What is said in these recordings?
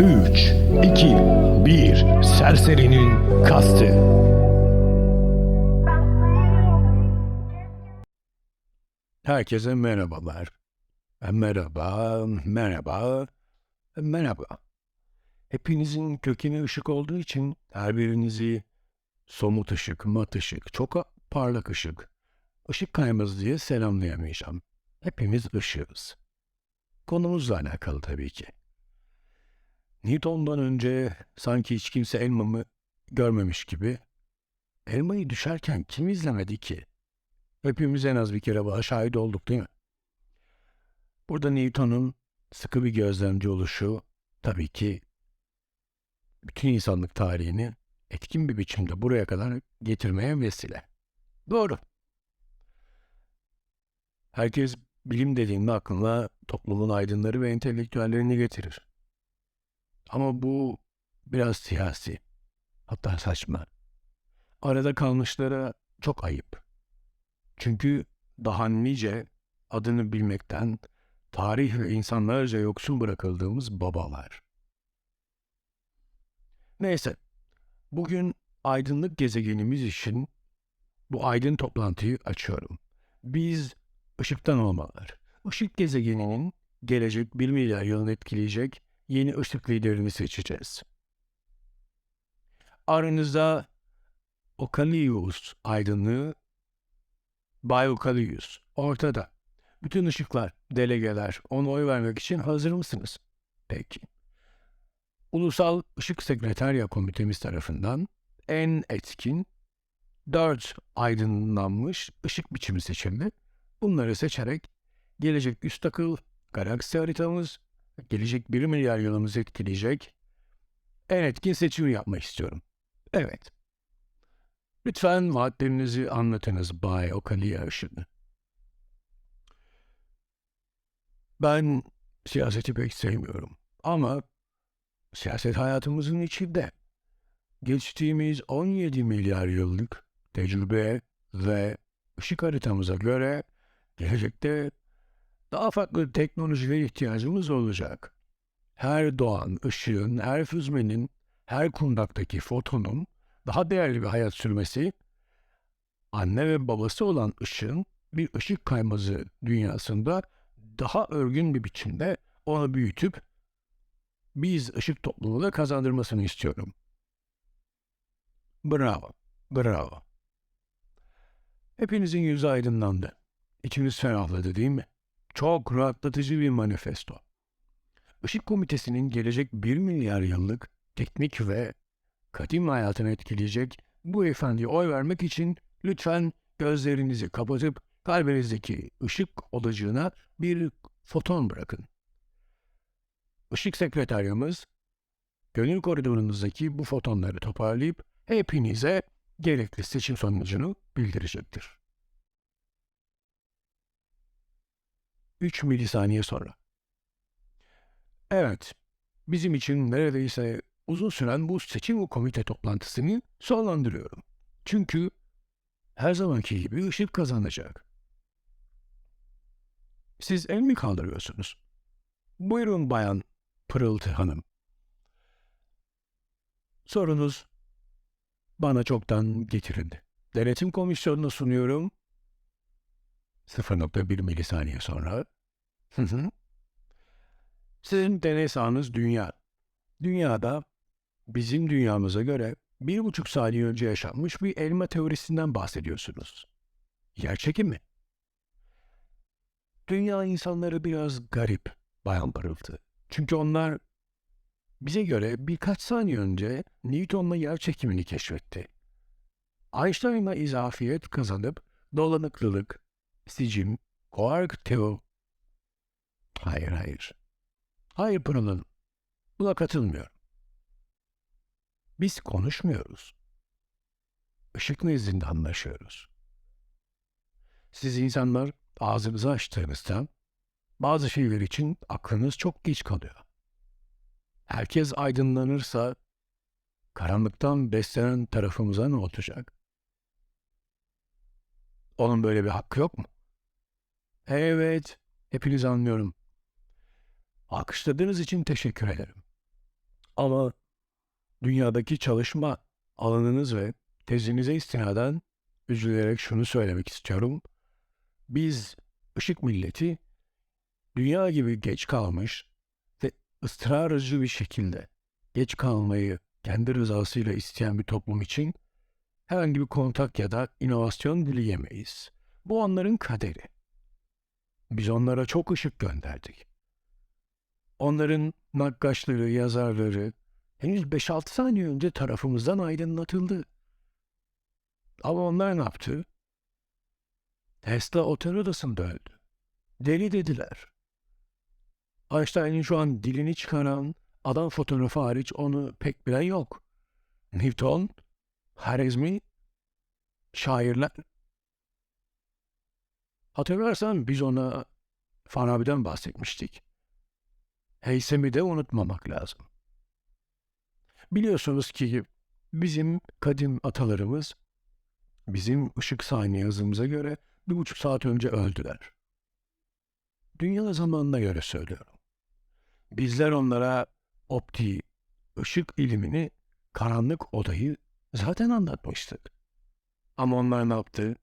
3, 2, 1. Serserinin kastı. Herkese merhabalar. Merhaba, merhaba, merhaba. Hepinizin kökeni ışık olduğu için her birinizi somut ışık, mat ışık, çok parlak ışık, ışık kaymaz diye selamlayamayacağım. Hepimiz ışığız. Konumuzla alakalı tabii ki. Newton'dan önce sanki hiç kimse elmamı görmemiş gibi elmayı düşerken kim izlemedi ki? Hepimiz en az bir kere buna şahit olduk değil mi? Burada Newton'un sıkı bir gözlemci oluşu tabii ki bütün insanlık tarihini etkin bir biçimde buraya kadar getirmeye vesile. Doğru. Herkes bilim dediğinde aklına toplumun aydınları ve entelektüellerini getirir. Ama bu biraz siyasi. Hatta saçma. Arada kalmışlara çok ayıp. Çünkü daha nice adını bilmekten tarih ve insanlarca yoksun bırakıldığımız babalar. Neyse, bugün aydınlık gezegenimiz için bu aydın toplantıyı açıyorum. Biz ışıktan olmalar. Işık gezegeninin gelecek 1 milyar yılını etkileyecek yeni ışık liderini seçeceğiz. Aranızda Okalius aydınlığı Bay Okalius ortada. Bütün ışıklar, delegeler ona oy vermek için hazır mısınız? Peki. Ulusal Işık Sekreterya Komitemiz tarafından en etkin dört aydınlanmış ışık biçimi seçildi. Bunları seçerek gelecek üst akıl galaksi haritamız gelecek 1 milyar yılımızı etkileyecek en etkin seçimi yapmak istiyorum. Evet. Lütfen vaatlerinizi anlatınız Bay Okalia Işını. Ben siyaseti pek sevmiyorum. Ama siyaset hayatımızın içinde. Geçtiğimiz 17 milyar yıllık tecrübe ve ışık haritamıza göre gelecekte daha farklı teknolojilere ihtiyacımız olacak. Her doğan ışığın, her füzmenin, her kundaktaki fotonun daha değerli bir hayat sürmesi, anne ve babası olan ışığın bir ışık kaymazı dünyasında daha örgün bir biçimde onu büyütüp biz ışık toplumuna kazandırmasını istiyorum. Bravo, bravo. Hepinizin yüzü aydınlandı. İçiniz ferahladı değil mi? Çok rahatlatıcı bir manifesto. Işık Komitesi'nin gelecek 1 milyar yıllık teknik ve kadim hayatını etkileyecek bu efendiye oy vermek için lütfen gözlerinizi kapatıp kalbinizdeki ışık odacığına bir foton bırakın. Işık sekreteryamız gönül koridorunuzdaki bu fotonları toparlayıp hepinize gerekli seçim sonucunu bildirecektir. 3 milisaniye sonra. Evet, bizim için neredeyse uzun süren bu seçim komite toplantısını sonlandırıyorum. Çünkü her zamanki gibi ışık kazanacak. Siz el mi kaldırıyorsunuz? Buyurun bayan Pırıltı Hanım. Sorunuz bana çoktan getirildi. Denetim komisyonuna sunuyorum. 0.1 milisaniye sonra. Sizin deney sahanız dünya. Dünyada bizim dünyamıza göre bir buçuk saniye önce yaşanmış bir elma teorisinden bahsediyorsunuz. Gerçek mi? Dünya insanları biraz garip, bayan parıltı. Çünkü onlar bize göre birkaç saniye önce Newton'la yer çekimini keşfetti. Einstein'la izafiyet kazanıp dolanıklılık, sicim, quark teo... Hayır, hayır. Hayır Pırıl. Buna katılmıyorum. Biz konuşmuyoruz. Işık nezdinde anlaşıyoruz. Siz insanlar ağzınızı açtığınızda bazı şeyler için aklınız çok geç kalıyor. Herkes aydınlanırsa karanlıktan beslenen tarafımıza ne olacak? Onun böyle bir hakkı yok mu? Evet, hepiniz anlıyorum. Alkışladığınız için teşekkür ederim. Ama dünyadaki çalışma alanınız ve tezinize istinaden üzülerek şunu söylemek istiyorum. Biz ışık milleti dünya gibi geç kalmış ve ısrarcı bir şekilde geç kalmayı kendi rızasıyla isteyen bir toplum için herhangi bir kontak ya da inovasyon dileyemeyiz. Bu onların kaderi. Biz onlara çok ışık gönderdik. Onların nakkaşları, yazarları henüz 5-6 saniye önce tarafımızdan aydınlatıldı. Ama onlar ne yaptı? Tesla otel odasında öldü. Deli dediler. Einstein'ın şu an dilini çıkaran adam fotoğrafı hariç onu pek bilen yok. Newton, Harizmi, şairler. Hatırlarsan biz ona Farabi'den bahsetmiştik. Heysem'i de unutmamak lazım. Biliyorsunuz ki bizim kadim atalarımız bizim ışık saniye hızımıza göre bir buçuk saat önce öldüler. Dünya zamanına göre söylüyorum. Bizler onlara optiği, ışık ilimini, karanlık odayı zaten anlatmıştık. Ama onlar ne yaptı?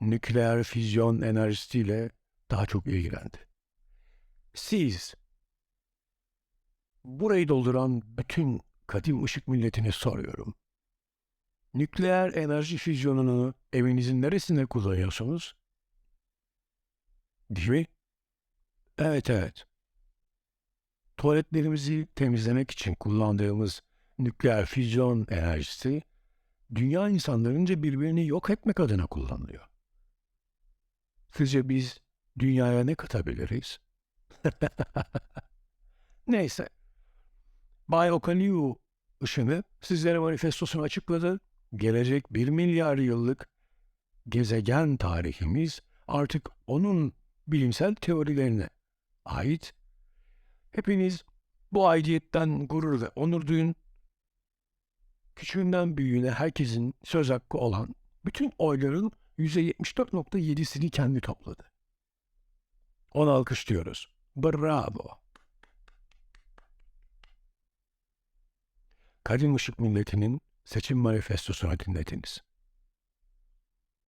Nükleer füzyon enerjisiyle daha çok ilgilendi. Siz burayı dolduran bütün kadim ışık milletine soruyorum. Nükleer enerji füzyonunu evinizin neresinde kullanıyorsunuz? Değil mi? Evet evet. Tuvaletlerimizi temizlemek için kullandığımız nükleer füzyon enerjisi dünya insanlarınca birbirini yok etmek adına kullanılıyor. Sizce biz dünyaya ne katabiliriz? Neyse. Bay Okaliu ışını sizlere manifestosunu açıkladı. Gelecek bir milyar yıllık gezegen tarihimiz artık onun bilimsel teorilerine ait. Hepiniz bu aidiyetten gurur ve onur duyun. Küçüğünden büyüğüne herkesin söz hakkı olan bütün oyların %74.7'sini kendi topladı. Onu alkışlıyoruz. Bravo. Kadim Işık Milleti'nin seçim manifestosunu dinlediniz.